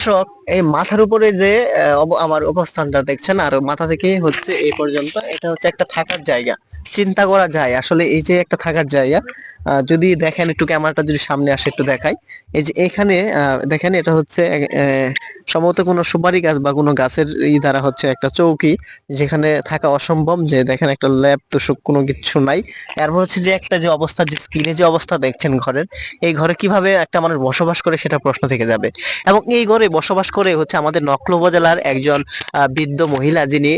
দর্শক এই মাথার উপরে যে আমার অবস্থানটা দেখছেন, আর মাথা থেকে হচ্ছে এই পর্যন্ত, এটা হচ্ছে একটা থাকার জায়গা। চিন্তা করা যায়, আসলে এই যে একটা থাকার জায়গা যদি দেখেন একটু ক্যামেরাটা যদি সামনে আসে একটু দেখাই। এই যে এখানে দেখেন এটা হচ্ছে সম্ভবত কোনো সুপারি গাছ বা কোনো গাছের ই দ্বারা হচ্ছে একটা চৌকি যেখানে থাকা অসম্ভব যে দেখেন একটা ল্যাব তো সব কোনো কিছু নাই। এরপর হচ্ছে যে একটা যে অবস্থা, যে স্ক্রিনে যে অবস্থা দেখছেন ঘরের, এই ঘরে কীভাবে একটা মানুষ বসবাস করে সেটা প্রশ্ন থেকে যাবে। এবং এই ঘরে বসবাস করে হচ্ছে আমাদের নকল উপজেলার একজন বৃদ্ধ মহিলা যিনি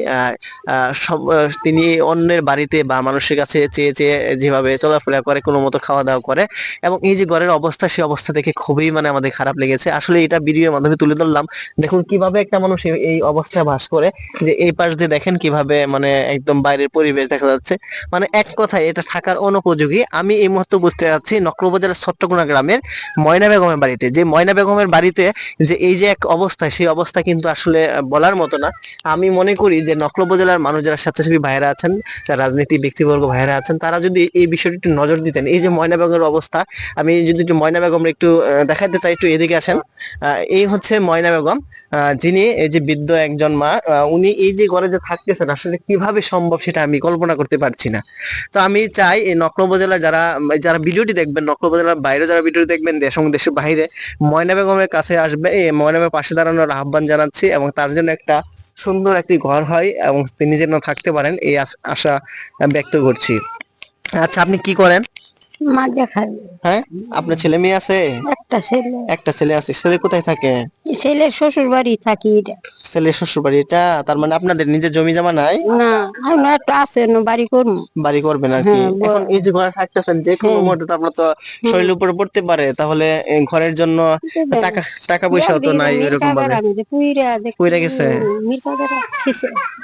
তিনি অন্যের বাড়িতে বা মানুষের কাছে চেয়ে চেয়ে যেভাবে চলাফেরা করে কোনো মতো খাওয়া দাওয়া করে এবং এই যে ঘরের অবস্থা, সেই অবস্থা দেখে খুবই মানে আমাদের খারাপ লেগেছে। আসলে এটা ভিডিওর মাধ্যমে তুলে ধরলাম। দেখুন, কীভাবে একটা মানুষ এই- অবস্থায় বাস করে যে এই পাশ দিয়ে দেখেন কীভাবে মানে একদম বাইরের পরিবেশ দেখা যাচ্ছে। মানে এক কথায় এটা থাকার অনুপযোগী। আমি এই মুহূর্তে বুঝতে যাচ্ছি নকল উপজেলার গ্রামের ময়না বেগমের বাড়িতে। যে ময়না বেগমের বাড়িতে যে এই যে এক অবস্থা, সেই অবস্থা কিন্তু আসলে বলার মতো না। আমি মনে করি যে নকল উপজেলার মানুষ যারা স্বেচ্ছাসেবী ভাইরা আছেন, রাজনীতি ব্যক্তিবর্গ ভাইরা আছেন, তারা যদি এই বিষয়টি নজর দিতেন, এই যে ময়না বেগমের অবস্থা, আমি যদি একটু ময়না বেগম একটু দেখাতে চাই, একটু এদিকে আসেন। এই হচ্ছে ময়না বেগম যিনি এই যে বৃদ্ধ একজন মা উনি এই যে ঘরে যে থাকতেছেন, আসলে কীভাবে সম্ভব সেটা আমি কল্পনা করতে পারছি না। তো আমি চাই এই নকল উপজেলা যারা যারা ভিডিওটি দেখবেন নকল উপজেলার বাইরে যারা ভিডিওটি দেখবেন, দেশ এবং দেশের বাইরে, ময়না বেগমের কাছে আসবে ময়না বেগমের পাশে দাঁড়ানোর আহ্বান জানাচ্ছি এবং তার জন্য একটা সুন্দর একটি ঘর হয় এবং তিনি যেন থাকতে পারেন, এই আশা ব্যক্ত করছি। আচ্ছা আপনি কি করেন? মাজা খাই। হ্যাঁ? আপনার ছেলে মেয়ে আছে? একটা ছেলে। একটা ছেলে আছে ছেলে কোথায় থাকে? ছেলের শ্বশুর বাড়ি থাকি এটা। ছেলে শ্বশুর বাড়ি এটা তার মানে আপনাদের নিজের জমি জমা নাই? না আমরা একটা আছে না বাড়ি করব। বাড়ি করবেন আর কি। হ্যাঁ, এখন এই যে ঘরে থাকতেছেন যে কোনো হ্যাঁ। মুহূর্তে তো আপনার তো শরীরের উপরে পড়তে পারে তাহলে ঘরের জন্য টাকা টাকা পয়সাও তো নাই এরকম ভাবে। কইরা গেছে?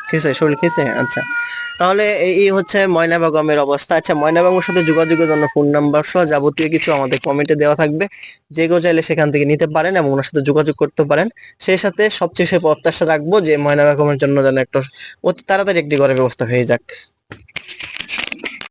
খেয়েছে শরীর খেয়েছে আচ্ছা। তাহলে এই হচ্ছে ময়না বেগমের অবস্থা। আচ্ছা ময়না বেগমের সাথে যোগাযোগের জন্য ফোন নাম্বার সহ যাবতীয় কিছু আমাদের কমেন্টে দেওয়া থাকবে। যে কেউ চাইলে সেখান থেকে নিতে পারেন এবং ওনার সাথে যোগাযোগ করতে পারেন। সেই সাথে সবচেয়ে সে প্রত্যাশা রাখব যে ময়না বেগমের জন্য যেন একটু অতি তাড়াতাড়ি একটি ঘরের ব্যবস্থা হয়ে যাক।